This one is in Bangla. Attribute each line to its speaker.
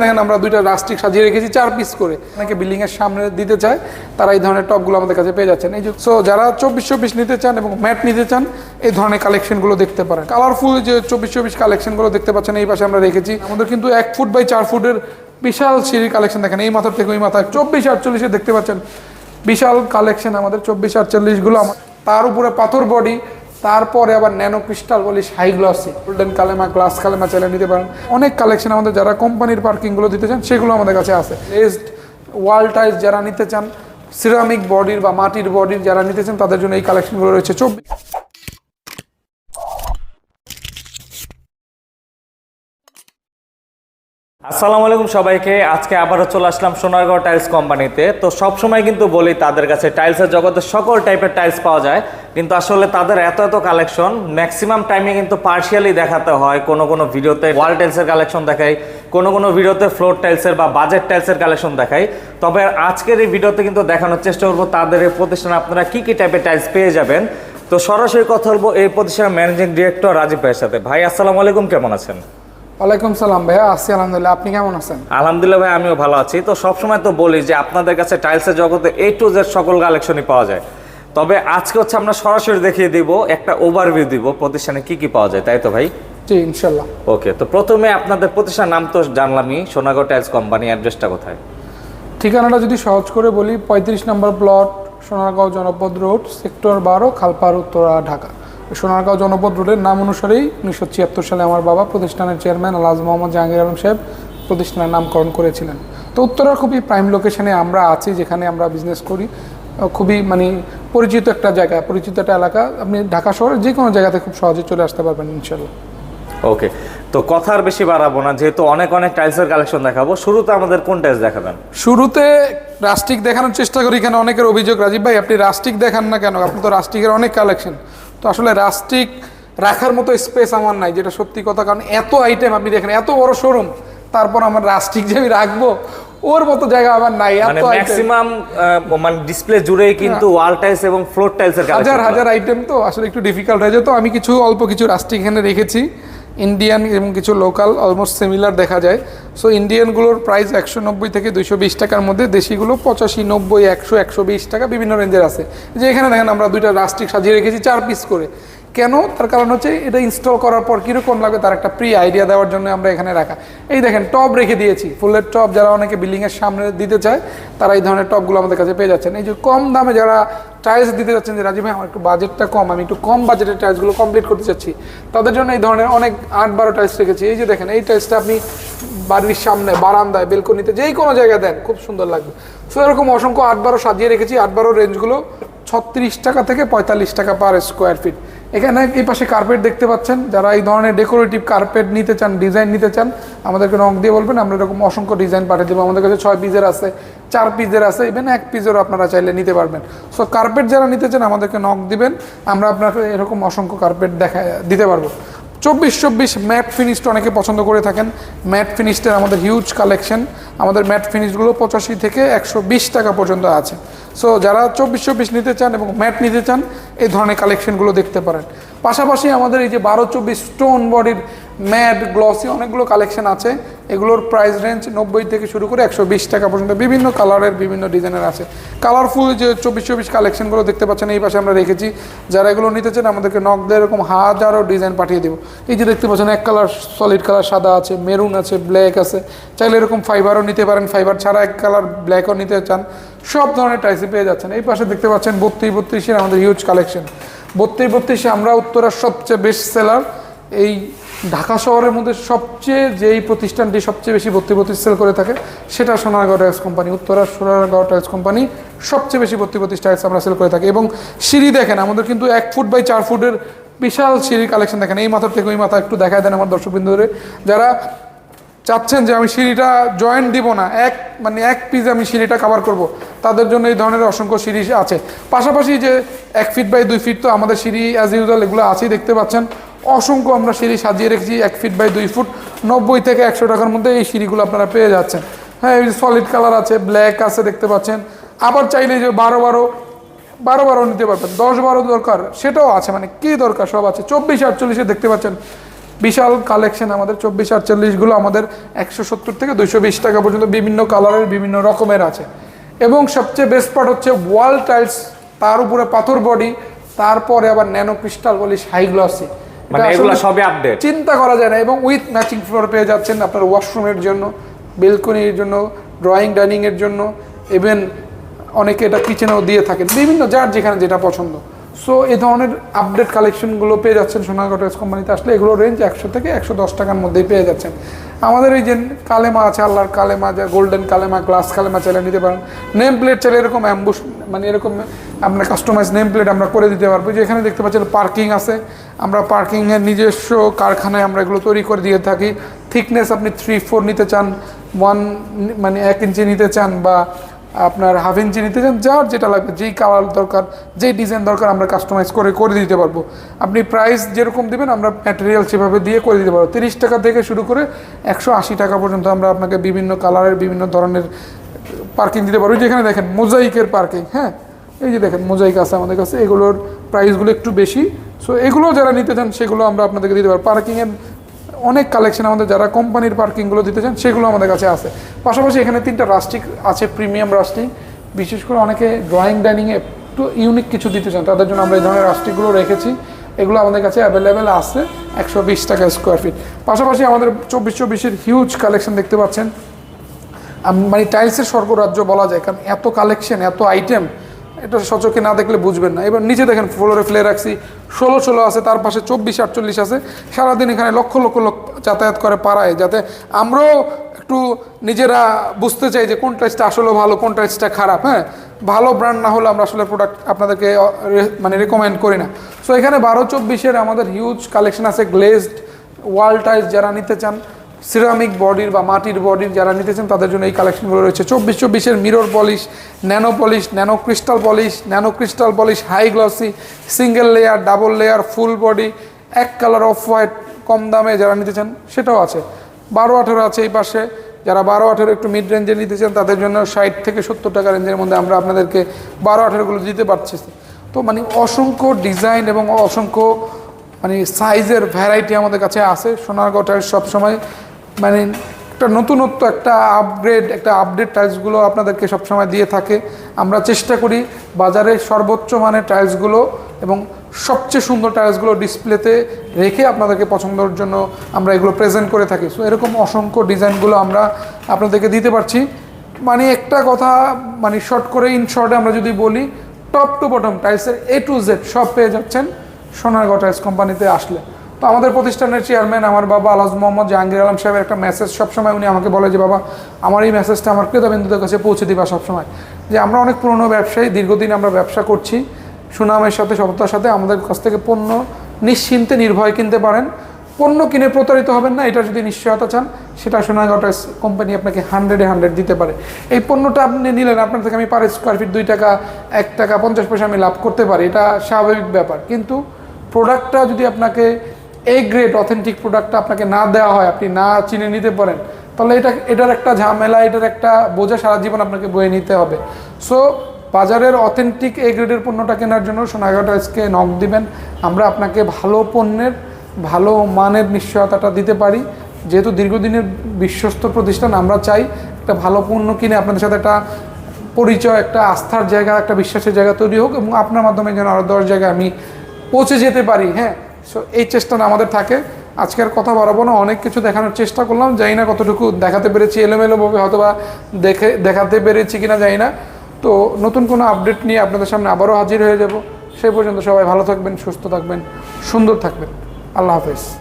Speaker 1: দেখেন আমরা দুইটা রাস্টিক সাজিয়ে রেখেছি, চার পিস করে। অনেকে বিল্ডিং এর সামনে দিতে চায়, তারা এই ধরনের টপগুলো আমাদের কাছে পেয়ে যাচ্ছেন। এই সো যারা চব্বিশ চব্বিশ নিতে চান এবং ম্যাট নিতে চান, এই ধরনের কালেকশনগুলো দেখতে পারেন। কালারফুল যে চব্বিশ চব্বিশ কালেকশনগুলো দেখতে পাচ্ছেন, এই পাশে আমরা রেখেছি। আমাদের কিন্তু এক ফুট বাই চার ফুটের বিশাল সিঁড়ির কালেকশন দেখেন, এই মাথার থেকে ওই মাথা চব্বিশ আটচল্লিশে দেখতে পাচ্ছেন, বিশাল কালেকশন আমাদের চব্বিশ আটচল্লিশগুলো আমার তার উপরে পাথর বডি তারপরে আবার ন্যানো ক্রিস্টাল বলিস হাই গ্লসি, গোল্ডেন কালেমা, গ্লাস কালেমা চাইলে নিতে পারেন। অনেক কালেকশন আমাদের যারা কোম্পানির পার্কিংগুলো দিতে চান, সেগুলো আমাদের কাছে আছে। বেস্ট ওয়াল টাইলস যারা নিতে চান সিরামিক বডির বা মাটির বডির যারা নিতে চান, তাদের জন্য এই কালেকশনগুলো রয়েছে। চব্বিশ
Speaker 2: আসসালামু আলাইকুম সবাইকে। আজকে আবারও চলে আসলাম সোনারগাঁও টাইলস কোম্পানিতে। তো সব সময় কিন্তু বলি তাদের কাছে টাইলসের জগতে সকল টাইপের টাইলস পাওয়া যায়। কিন্তু আসলে তাদের এত এত কালেকশন, ম্যাক্সিমাম টাইমে কিন্তু পার্শিয়ালি দেখাতে হয়। কোনো কোনো ভিডিওতে ওয়াল টাইলসের কালেকশন দেখাই, কোনো কোনো ভিডিওতে ফ্লোর টাইলসের বা বাজেট টাইলসের কালেকশন দেখাই। তবে আজকের এই ভিডিওতে কিন্তু দেখানোর চেষ্টা করব তাদের এই প্রতিষ্ঠানে আপনারা কি কি টাইপের টাইলস পেয়ে যাবেন। তো সরাসরি কথা বলব এই প্রতিষ্ঠানের ম্যানেজিং ডিরেক্টর রাজীব ভাইয়ের সাথে। ভাই, আসসালামু আলাইকুম, কেমন আছেন?
Speaker 1: ওয়ালাইকুম সালাম ভাইয়া আসি আলহামদুলিল্লাহ আপনি কেমন আছেন?
Speaker 2: আলহামদুলিল্লাহ ভাই আমিও ভালো আছি। তো সবসময় তো বলি যে আপনাদের কাছে টাইলসের জগতে এ টু জেড সকল কালেকশনই পাওয়া যায়। তবে আজকে হচ্ছে আমরা সরাসরি দেখিয়ে দিব একটা ওভারভিউ দিব প্রতিষ্ঠানে কি কি পাওয়া যায় তাই তো ভাই?
Speaker 1: জি ইনশাল্লাহ
Speaker 2: ওকে তো প্রথমে আপনাদের প্রতিষ্ঠান নাম তো জানলামই সোনাগড় টাইলস কোম্পানি অ্যাড্রেসটা কোথায়?
Speaker 1: ঠিকানাটা যদি সহজ করে বলি পঁয়ত্রিশ নম্বর প্লট সোনারগাঁও জনপদ রোড সেক্টর বারো খালপাড় উত্তরা ঢাকা। সোনারগাঁও জনপদ রোডের নাম অনুসারেই উনিশশো ছিয়াত্তর সালে আমার বাবা প্রতিষ্ঠানের চেয়ারম্যান আলাজ মোহাম্মদ জাহাঙ্গীর আলম সাহেব প্রতিষ্ঠানের নামকরণ করেছিলেন। তো উত্তরার খুবই প্রাইম লোকেশনে আমরা আছি যেখানে আমরা বিজনেস করি। খুবই মানে পরিচিত একটা জায়গা পরিচিত একটা এলাকা। আপনি ঢাকা শহরের যে কোনো জায়গাতে খুব সহজে চলে আসতে পারবেন ইনশাল্লাহ
Speaker 2: ওকে তো কথার বেশি বাড়াবো না যেহেতু অনেক অনেক টাইলসের কালেকশন দেখাবো। শুরুতে আমাদের কোন টাইলস দেখাবেন?
Speaker 1: শুরুতে রাস্টিক দেখানোর চেষ্টা করি এখানে অনেকের অভিযোগ রাজীব ভাই আপনি রাস্টিক দেখান না কেন? আপনি তো রাস্টিকের অনেক কালেকশন তো আসলে রাস্টিক রাখার মতো স্পেস আমার নাই যেটা সত্যি কথা কারণ এত আইটেম আপনি দেখেন এত বড় শোরুম তারপর আমার রাস্টিক যে আমি রাখব ওর মতো জায়গা আমার নাই
Speaker 2: মানে
Speaker 1: এত।
Speaker 2: ম্যাক্সিমাম মানে ডিসপ্লে জুড়ে কিন্তু ওয়াল টাইলস এবং ফ্লোর টাইলস
Speaker 1: হাজার হাজার আইটেম তো আসলে একটু ডিফিকাল্ট হয়ে যেত আমি কিছু অল্প কিছু রাস্টিক এখানে রেখেছি। ইন্ডিয়ান এবং কিছু লোকাল অলমোস্ট সিমিলার দেখা যায়। সো ইন্ডিয়ানগুলোর প্রাইস একশো নব্বই থেকে দুইশো বিশ টাকার মধ্যে দেশিগুলো পঁচাশি নব্বই, একশো একশো বিশ টাকা বিভিন্ন রেঞ্জের আছে। যে এখানে দেখেন আমরা দুইটা রাস্টিক সাজিয়ে রেখেছি, চার পিস করে। কেন? তার কারণ হচ্ছে এটা ইনস্টল করার পর কীরকম লাগবে তার একটা প্রি আইডিয়া দেওয়ার জন্য আমরা এখানে রাখা। এই দেখেন টপ রেখে দিয়েছি। ফুলের টপ যারা অনেকে বিল্ডিংয়ের সামনে দিতে চায়, তারা এই ধরনের টপগুলো আমাদের কাছে পেয়ে যাচ্ছেন। এই যে কম দামে যারা টাইলস দিতে যাচ্ছেন, যে রাজীব ভাই, আমার একটু বাজেটটা কম, আমি একটু কম বাজেটের টাইলসগুলো কমপ্লিট করতে চাচ্ছি, তাদের জন্য এই ধরনের অনেক আট বারো টাইলস রেখেছি। এই যে দেখেন, এই টাইলসটা আপনি বাড়ির সামনে, বারান্দায় বেলকনিতে যেই কোনো জায়গায় দেন, খুব সুন্দর লাগবে। সো এরকম অসংখ্য আট বারো সাজিয়ে রেখেছি। আট বারো রেঞ্জগুলো ছত্রিশ টাকা থেকে পঁয়তাল্লিশ টাকা পার স্কোয়ার ফিট এখানে এই পাশে কার্পেট দেখতে পাচ্ছেন, যারা এই ধরনের ডেকোরেটিভ কার্পেট নিতে চান ডিজাইন নিতে চান, আমাদেরকে নক দিয়ে বলবেন, আমরা এরকম অসংখ্য ডিজাইন পাঠিয়ে দেবো। আমাদের কাছে ছয় পিসের আছে, চার পিসের আছে ইভেন এক পিসেরও আপনারা চাইলে নিতে পারবেন। সো কার্পেট যারা নিতে চান, আমাদেরকে নখ দিবেন, আমরা আপনাকে এরকম অসংখ্য কার্পেট দেখা, দিতে পারব। চব্বিশ চব্বিশ ম্যাট ফিনিশটা অনেকে পছন্দ করে থাকেন। ম্যাট ফিনিশের আমাদের হিউজ কালেকশন আমাদের ম্যাট ফিনিশগুলো পঁচাশি থেকে একশো বিশ টাকা পর্যন্ত আছে। সো যারা চব্বিশ চব্বিশ নিতে চান এবং ম্যাট নিতে চান, এই ধরনের কালেকশনগুলো দেখতে পারেন। পাশাপাশি আমাদের এই যে বারো চব্বিশ স্টোন বডির ম্যাট গ্লসি অনেকগুলো কালেকশন আছে। এগুলোর প্রাইস রেঞ্জ নব্বই থেকে শুরু করে একশো বিশ টাকা পর্যন্ত। বিভিন্ন কালারের বিভিন্ন ডিজাইনের আছে। কালারফুল যে চব্বিশ চব্বিশ কালেকশনগুলো দেখতে পাচ্ছেন, এই পাশে আমরা রেখেছি। যারা এগুলো নিতে চান, আমাদেরকে নক দিয়ে এরকম হাজারো ডিজাইন পাঠিয়ে দেবো। এই যে দেখতে পাচ্ছেন, এক কালার সলিড কালার সাদা আছে মেরুন আছে ব্ল্যাক আছে। চাইলে এরকম ফাইবারও নিতে পারেন। ফাইবার ছাড়া এক কালার ব্ল্যাকও নিতে চান। সব ধরনের টাইসি পেয়ে যাচ্ছেন। এই পাশে দেখতে পাচ্ছেন, বত্রিশ বত্রিশের আমাদের হিউজ কালেকশন বত্রিশ বত্রিশে আমরা উত্তরার সবচেয়ে বেস্ট সেলার এই ঢাকা শহরের মধ্যে সবচেয়ে যেই প্রতিষ্ঠানটি সবচেয়ে বেশি ভর্তি ভর্তি সেল করে থাকে, সেটা সোনারগাঁও টাইলস কোম্পানি উত্তরার সোনারগাঁও টাইলস কোম্পানি সবচেয়ে বেশি ভর্তি ভর্তি টাইলস আমরা সেল করে থাকি। এবং সিঁড়ি দেখেন, আমাদের কিন্তু এক ফুট বাই চার ফুটের বিশাল সিঁড়ির কালেকশন দেখেন। এই মাথার থেকে ওই মাথা একটু দেখায় দেন আমার দর্শকবৃন্দরে। যারা চাচ্ছেন যে আমি সিঁড়িটা জয়েন্ট দিব না, এক মানে এক পিস আমি সিঁড়িটা কভার করব। তাদের জন্য এই ধরনের অসংখ্য সিঁড়ি আছে। পাশাপাশি যে এক ফিট বাই দুই ফিট তো আমাদের সিঁড়ি অ্যাজ ইউজুয়াল এগুলো আছেই, দেখতে পাচ্ছেন। অসংখ্য আমরা সিঁড়ি সাজিয়ে রেখেছি, এক ফিট বাই দুই ফুট নব্বই থেকে একশো টাকার মধ্যে এই সিঁড়িগুলো আপনারা পেয়ে যাচ্ছেন। হ্যাঁ এই সলিড কালার আছে ব্ল্যাক আছে, দেখতে পাচ্ছেন। আবার চাইলে যে বারো বারো বারো বারো নিতে পারবেন, দশ বারো দরকার, সেটাও আছে মানে কী দরকার, সব আছে। চব্বিশ আটচল্লিশে দেখতে পাচ্ছেন। বিশাল কালেকশন আমাদের চব্বিশ আটচল্লিশগুলো আমাদের একশো সত্তর থেকে দুইশো বিশ টাকা পর্যন্ত বিভিন্ন কালারের বিভিন্ন রকমের আছে। এবং সবচেয়ে বেস্ট পার্ট হচ্ছে ওয়াল টাইলস তার উপরে পাথর বডি তারপরে আবার ন্যানো ক্রিস্টাল বলি হাই গ্লসি
Speaker 2: এগুলো সবই আপডেট
Speaker 1: চিন্তা করা যায় না এবং উইথ ম্যাচিং ফ্লোর পেয়ে যাচ্ছেন আপনার ওয়াশরুমের জন্য বেলকনির জন্য ড্রয়িং ডাইনিং এর জন্য ইভেন অনেকে এটা কিচেনেও দিয়ে থাকেন। বিভিন্ন যার যেখানে যেটা পছন্দ। সো এই ধরনের আপডেট কালেকশনগুলো পেয়ে যাচ্ছেন সোনারগাঁ টাইলস কোম্পানিতে আসলে এগুলো রেঞ্জ একশো থেকে একশো দশ টাকার মধ্যেই পেয়ে যাচ্ছেন। আমাদের এই যে কালেমা আছে, আল্লাহর কালেমা, যা গোল্ডেন কালেমা গ্লাস কালেমা চাইলে নিতে পারেন। নেম প্লেট চাইলে এরকম অ্যাম্বুশ মানে এরকম আপনার কাস্টমাইজ নেম প্লেট আমরা করে দিতে পারব। যে এখানে দেখতে পাচ্ছেন পার্কিং আছে। আমরা পার্কিংয়ের নিজস্ব কারখানায় আমরা এগুলো তৈরি করে দিয়ে থাকি। থিকনেস আপনি থ্রি ফোর নিতে চান ওয়ান মানে এক ইঞ্চি নিতে চান বা আপনার হাফ ইঞ্চি নিতে চান, যার যেটা লাগবে, যেই কালার দরকার, যেই ডিজাইন দরকার, আমরা কাস্টমাইজ করে করে দিতে পারব। আপনি প্রাইস যেরকম দেবেন, আমরা ম্যাটেরিয়াল সেভাবে দিয়ে করে দিতে পারব। তিরিশ টাকা থেকে শুরু করে একশো আশি টাকা পর্যন্ত আমরা আপনাকে বিভিন্ন কালারের, বিভিন্ন ধরনের পার্কিং দিতে পারব। যেখানে দেখেন মোজাইকের পার্কিং হ্যাঁ? এই যে দেখেন মোজাইক আছে আমাদের কাছে। এগুলোর প্রাইসগুলো একটু বেশি। সো এগুলো যারা নিতে চান, সেগুলো আমরা আপনাদেরকে দিতে পারব। পার্কিংয়ের অনেক কালেকশন আমাদের যারা কোম্পানির পার্কিংগুলো দিতে চান, সেগুলো আমাদের কাছে আছে। পাশাপাশি এখানে তিনটা রাস্টিক আছে প্রিমিয়াম রাস্টিক বিশেষ করে অনেকে ড্রয়িং ডাইনিংয়ে একটু ইউনিক কিছু দিতে চান, তাদের জন্য আমরা এই ধরনের রাস্টিকগুলো রেখেছি। এগুলো আমাদের কাছে অ্যাভেলেবেল আছে একশো বিশ টাকা স্কোয়ার ফিট পাশাপাশি আমাদের চব্বিশ চব্বিশের হিউজ কালেকশন দেখতে পাচ্ছেন। মানে টাইলসের স্বর্গরাজ্য বলা যায়, কারণ এত কালেকশন এত আইটেম এটা সচকে না দেখলে বুঝবেন না। এবার নিচে দেখেন ফ্লোরে ফ্লে রাখছি, ষোলো ষোলো আছে, তার পাশে চব্বিশ আটচল্লিশ আছে। সারাদিন এখানে লক্ষ লক্ষ লোক যাতায়াত করে পাড়ায়, যাতে আমরাও একটু নিজেরা বুঝতে চাই যে কোন টাইসটা আসলে ভালো, কোন টাইসটা খারাপ হ্যাঁ? ভালো ব্র্যান্ড না হলে আমরা আসলে প্রোডাক্ট আপনাদেরকে মানে রেকমেন্ড করি না। সো এখানে বারো চব্বিশের আমাদের হিউজ কালেকশন আছে গ্লেজড ওয়াল টাইলস যারা নিতে চান সিরামিক বডির বা মাটির বডির যারা নিতেছেন, তাদের জন্য এই কালেকশনগুলো রয়েছে। চব্বিশ চব্বিশের mirror polish nano polish nano crystal polish nano crystal polish high glossy single layer double layer full body এক কালার অফ হোয়াইট কম দামে যারা নিতে চান সেটাও আছে। বারো আঠেরো আছে এই পাশে। যারা বারো আঠেরো একটু মিড রেঞ্জে নিতে চান তাদের জন্য ষাট থেকে সত্তর টাকা রেঞ্জের মধ্যে আমরা আপনাদেরকে বারো আঠেরোগুলো দিতে পারছি। তো মানে অসংখ্য ডিজাইন এবং অসংখ্য মানে সাইজের ভ্যারাইটি আমাদের কাছে আছে। সোনারগাঁও টাইলস সবসময় মানে একটা নতুনত্ব, একটা আপগ্রেড একটা আপডেট টাইলসগুলো আপনাদেরকে সবসময় দিয়ে থাকে। আমরা চেষ্টা করি বাজারে সর্বোচ্চ মানের টাইলসগুলো এবং সবচেয়ে সুন্দর টাইলসগুলো ডিসপ্লেতে রেখে আপনাদেরকে পছন্দের জন্য আমরা এগুলো প্রেজেন্ট করে থাকি। সো এরকম অসংখ্য ডিজাইনগুলো আমরা আপনাদেরকে দিতে পারছি। মানে একটা কথা মানে শর্ট করে ইন শর্টে আমরা যদি বলি টপ টু বটম টাইলসের এ টু জেড সব পেয়ে যাচ্ছেন সোনারগাঁও টাইলস কোম্পানিতে আসলে। তো আমাদের প্রতিষ্ঠানের চেয়ারম্যান আমার বাবা আলহাজ মোহাম্মদ জাহাঙ্গীর আলম সাহেবের একটা মেসেজ সবসময় উনি আমাকে বলে যে, বাবা, আমার এই মেসেজটা আমার ক্রেতাবিন্দুদের কাছে পৌঁছে দিবা সবসময়। যে আমরা অনেক পুরনো ব্যবসায়ী, দীর্ঘদিন আমরা ব্যবসা করছি। সুনামের সাথে, সততার সাথে আমাদের কাছ থেকে পণ্য নিশ্চিন্তে নির্ভয় কিনতে পারেন। পণ্য কিনে প্রতারিত হবেন না, এটা যদি নিশ্চয়তা চান, সেটা সোনারগাঁও টাইলস কোম্পানি আপনাকে হান্ড্রেডে হান্ড্রেড দিতে পারে। এই পণ্যটা আপনি নিলেন, আপনার থেকে আমি পার স্কোয়ার ফিট দুই টাকা, এক টাকা, পঞ্চাশ পয়সা আমি লাভ করতে পারি, এটা স্বাভাবিক ব্যাপার। কিন্তু প্রোডাক্টটা যদি আপনাকে এই গ্রেড অথেন্টিক প্রোডাক্টটা আপনাকে না দেওয়া হয়, আপনি না চিনে নিতে পারেন, তাহলে এটা, এটার একটা ঝামেলা, এটার একটা বোঝা সারা জীবন আপনাকে বয়ে নিতে হবে। সো বাজারের অথেন্টিক এ গ্রেডের পণ্যটা কেনার জন্য সোনাগাঁও টাইলসকে নক দিবেন। আমরা আপনাকে ভালো পণ্যের, ভালো মানের নিশ্চয়তাটা দিতে পারি। যেহেতু দীর্ঘদিনের বিশ্বস্ত প্রতিষ্ঠান, আমরা চাই একটা ভালো পণ্য কিনে আপনাদের সাথে একটা পরিচয়, একটা আস্থার জায়গা, একটা বিশ্বাসের জায়গা তৈরি হোক এবং আপনার মাধ্যমে যেন আরও দশ জায়গায় আমি পৌঁছে যেতে পারি হ্যাঁ? সো এই চেষ্টাটা আমাদের থাকে। আজকের কথা বাড়াবো না। অনেক কিছু দেখানোর চেষ্টা করলাম। জানি না কতটুকু দেখাতে পেরেছি, এলোমেলোভাবে হয়তো বা দেখে, দেখাতে পেরেছি কিনা জানি না। তো নতুন কোনো আপডেট নিয়ে আপনাদের সামনে আবারও হাজির হয়ে যাব। সেই পর্যন্ত সবাই ভালো থাকবেন, সুস্থ থাকবেন, সুন্দর থাকবেন। আল্লাহ হাফেজ।